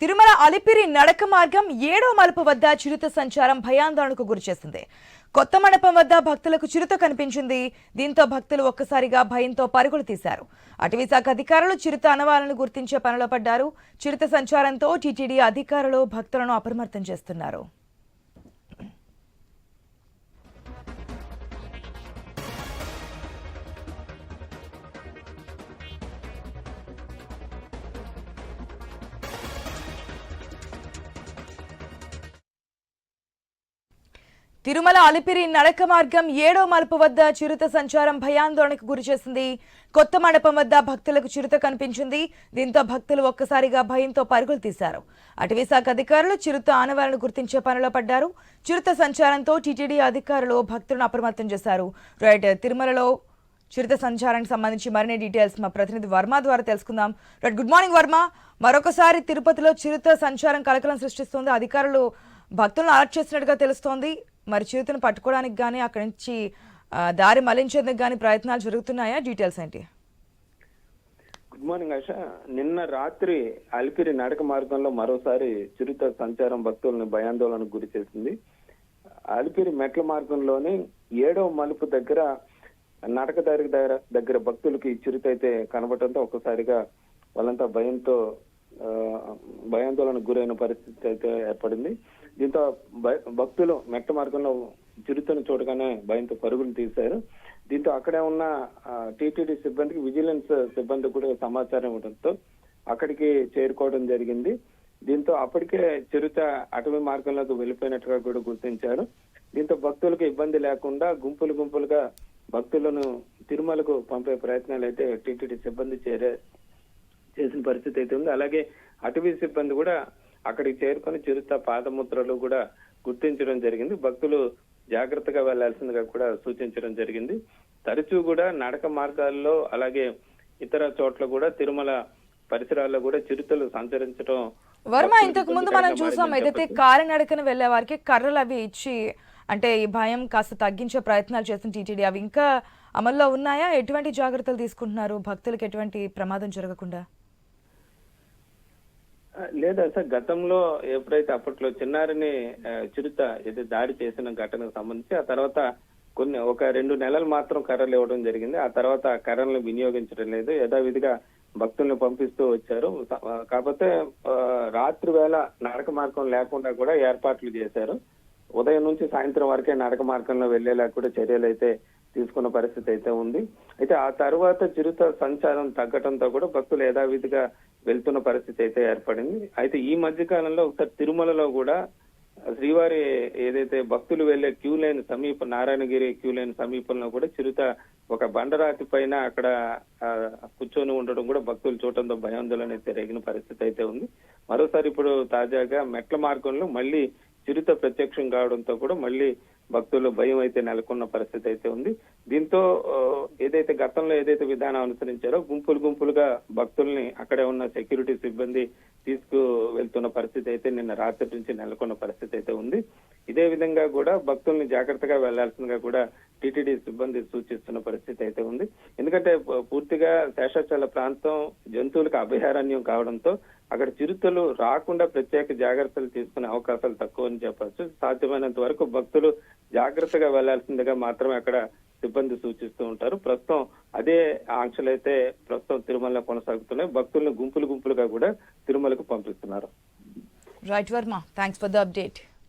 తిరుమల అలిపిరి నడక మార్గం ఏడో మలుపు వద్ద చిరుత సంచారం భయాందోళనకు గురిచేసింది కొత్త మండపం వద్ద భక్తులకు చిరుత కనిపించింది. దీంతో భక్తులు ఒక్కసారిగా భయంతో పరుగులు తీశారు. అటవీశాఖ అధికారులు చిరుత అనవాలను గుర్తించే పనిలో పడ్డారు. చిరుత సంచారంతో టీటీడీ అధికారులు భక్తులను అప్రమత్తం చేస్తున్నారు. తిరుమల అలిపిరి నడక మార్గం ఏడో మలుపు వద్ద చిరుత సంచారం భయాందోళనకు గురిచేసింది కొత్త మండపం వద్ద భక్తులకు చిరుత కనిపించింది. దీంతో భక్తులు ఒక్కసారిగా భయంతో పరుగులు తీశారు. అటవీ శాఖ అధికారులు చిరుత ఆనవాలను గుర్తించే పనిలో పడ్డారు. చిరుత సంచారంతో టీటీడీ అధికారులు భక్తులను అప్రమత్తం చేశారు. రైట్ తిరుమలలో చిరుత సంచారానికి సంబంధించి మరిన్ని డీటెయిల్స్ మా ప్రతినిధి వర్మ ద్వారా తెలుసుకుందాం. Right good morning Varma. మరొకసారి తిరుపతిలో చిరుత సంచారం కలకలం సృష్టిస్తోంది. అధికారులు భక్తులను అలర్ట్ చేసినట్టుగా తెలుస్తోంది. మరి చిరుతను పట్టుకోవడానికి కానీ అక్కడి నుంచి దారి మళ్ళించేందుకు కానీ ప్రయత్నాలు జరుగుతున్నాయా? డీటెయిల్స్ ఏంటి? Good morning Asha. నిన్న రాత్రి అలిపిరి నడక మార్గంలో మరోసారి చిరుత సంచారం భక్తులను భయాందోళనకు గురి చేసింది. అలిపిరి మెట్ల మార్గంలోని ఏడవ మలుపు దగ్గర నడక దారి దగ్గర దగ్గర భక్తులకి చిరుత అయితే కనబడటంతో ఒక్కసారిగా వాళ్ళంతా భయంతో భయాందోళనకు గురైన పరిస్థితి అయితే ఏర్పడింది. దీంతో భక్తులు మెట్ట మార్గంలో చిరుతను చూడగానే భయంతో పరుగులు తీశారు. దీంతో అక్కడే ఉన్న టీటీడీ సిబ్బందికి విజిలెన్స్ సిబ్బంది కూడా సమాచారం ఇవ్వడంతో అక్కడికి చేరుకోవడం జరిగింది. దీంతో అప్పటికే చిరుత అటవీ మార్గంలోకి వెళ్ళిపోయినట్టుగా కూడా గుర్తించారు. దీంతో భక్తులకు ఇబ్బంది లేకుండా గుంపులు గుంపులుగా భక్తులను తిరుమలకు పంపే ప్రయత్నాలు అయితే టీటీడీ సిబ్బంది చేరే చేసిన పరిస్థితి అయితే ఉంది. అలాగే అటవీ సిబ్బంది కూడా అక్కడికి చేరుకొని చిరుత పాదముద్రలు కూడా గుర్తించడం జరిగింది. భక్తులు జాగ్రత్తగా వెళ్ళాల్సిందిగా కూడా సూచించడం జరిగింది. తరచూ కూడా నడక మార్గాల్లో అలాగే ఇతర చోట్ల కూడా తిరుమల పరిసరాల్లో కూడా చిరుతలు సంచరించడం వర్మ ఇంతకు ముందు మనం చూసాం ఏదైతే. కాలినడకన వెళ్ళే వారికి కర్రలు అవి ఇచ్చి అంటే ఈ భయం కాస్త తగ్గించే ప్రయత్నాలు చేస్తున్న టీటీడీ అవి ఇంకా అమల్లో ఉన్నాయా? ఎటువంటి జాగ్రత్తలు తీసుకుంటున్నారు? భక్తులకు ఎటువంటి ప్రమాదం జరగకుండా? లేదా సార్ గతంలో ఎప్పుడైతే అప్పట్లో చిన్నారిని చిరుత ఇది దాడి చేసిన ఘటనకు సంబంధించి ఆ తర్వాత కొన్ని ఒక రెండు నెలలు మాత్రం కర్రలు ఇవ్వడం జరిగింది. ఆ తర్వాత కర్రలను వినియోగించడం లేదు. యథావిధిగా భక్తులను పంపిస్తూ వచ్చారు. కాకపోతే రాత్రి వేళ నడక మార్గం లేకుండా కూడా ఏర్పాట్లు చేశారు. ఉదయం నుంచి సాయంత్రం వరకే నడక మార్గంలో వెళ్ళేలా కూడా చర్యలు అయితే తీసుకున్న పరిస్థితి అయితే ఉంది. అయితే ఆ తర్వాత చిరుత సంచారం తగ్గడంతో కూడా భక్తులు యథావిధిగా వెళ్తున్న పరిస్థితి అయితే ఏర్పడింది. అయితే ఈ మధ్య కాలంలో ఒకసారి తిరుమలలో కూడా శ్రీవారి ఏదైతే భక్తులు వెళ్ళే క్యూ లైన్ సమీప నారాయణగిరి క్యూ లైన్ సమీపంలో కూడా చిరుత ఒక బండరాతి పైన అక్కడ కూర్చొని ఉండడం కూడా భక్తులు చూడటంతో భయాందోళన అయితే రేగిన పరిస్థితి అయితే ఉంది. మరోసారి ఇప్పుడు తాజాగా మెట్ల మార్గంలో మళ్ళీ చిరుత ప్రత్యక్షం కావడంతో కూడా మళ్ళీ భక్తులు భయం అయితే నెలకొన్న పరిస్థితి అయితే ఉంది. దీంతో ఏదైతే గతంలో ఏదైతే విధానం అనుసరించారో గుంపులు గుంపులుగా భక్తుల్ని అక్కడే ఉన్న సెక్యూరిటీ సిబ్బంది తీసుకు వెళ్తున్న పరిస్థితి అయితే నిన్న రాత్రి నుంచి నెలకొన్న పరిస్థితి అయితే ఉంది. ఇదే విధంగా కూడా భక్తుల్ని జాగ్రత్తగా వెళ్ళాల్సిందిగా కూడా టీటీడీ సిబ్బంది సూచిస్తున్న పరిస్థితి అయితే ఉంది. ఎందుకంటే పూర్తిగా శేషాచల ప్రాంతం జంతువులకు అభయారణ్యం కావడంతో అక్కడ చిరుతలు రాకుండా ప్రత్యేక జాగ్రత్తలు తీసుకునే అవకాశాలు తక్కువ అని చెప్పచ్చు. సాధ్యమైనంత వరకు భక్తులు జాగ్రత్తగా వెళ్ళాల్సిందిగా మాత్రమే అక్కడ సిబ్బంది సూచిస్తూ ఉంటారు. ప్రస్తుతం అదే ఆంక్షలు అయితే ప్రస్తుతం తిరుమలలో కొనసాగుతున్నాయి. భక్తులను గుంపులు గుంపులుగా కూడా తిరుమలకు పంపిస్తున్నారు. Right Varma thanks for the update